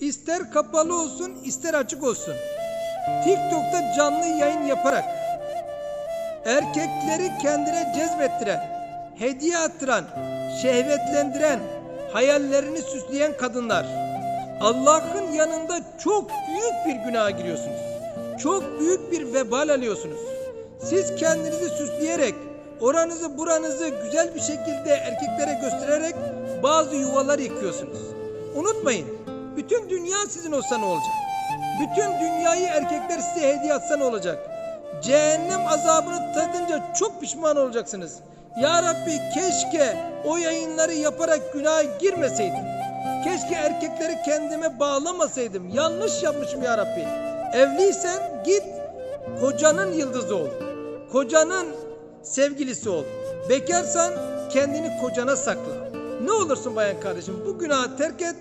İster kapalı olsun ister açık olsun. TikTok'ta canlı yayın yaparak erkekleri kendine cezbettiren, hediye attıran, şehvetlendiren, hayallerini süsleyen kadınlar. Allah'ın yanında çok büyük bir günaha giriyorsunuz. Çok büyük bir vebal alıyorsunuz. Siz kendinizi süsleyerek, oranızı buranızı güzel bir şekilde erkeklere göstererek bazı yuvalar yıkıyorsunuz. Unutmayın, bütün dünya sizin olsa ne olacak? Bütün dünyayı erkekler size hediye atsa ne olacak? Cehennem azabını tadınca çok pişman olacaksınız. Ya Rabbi keşke o yayınları yaparak günaha girmeseydim. Keşke erkekleri kendime bağlamasaydım. Yanlış yapmışım ya Rabbi. Evliysen git kocanın yıldızı ol. Kocanın sevgilisi ol. Bekarsan kendini kocana sakla. Ne olursun bayan kardeşim bu günahı terk et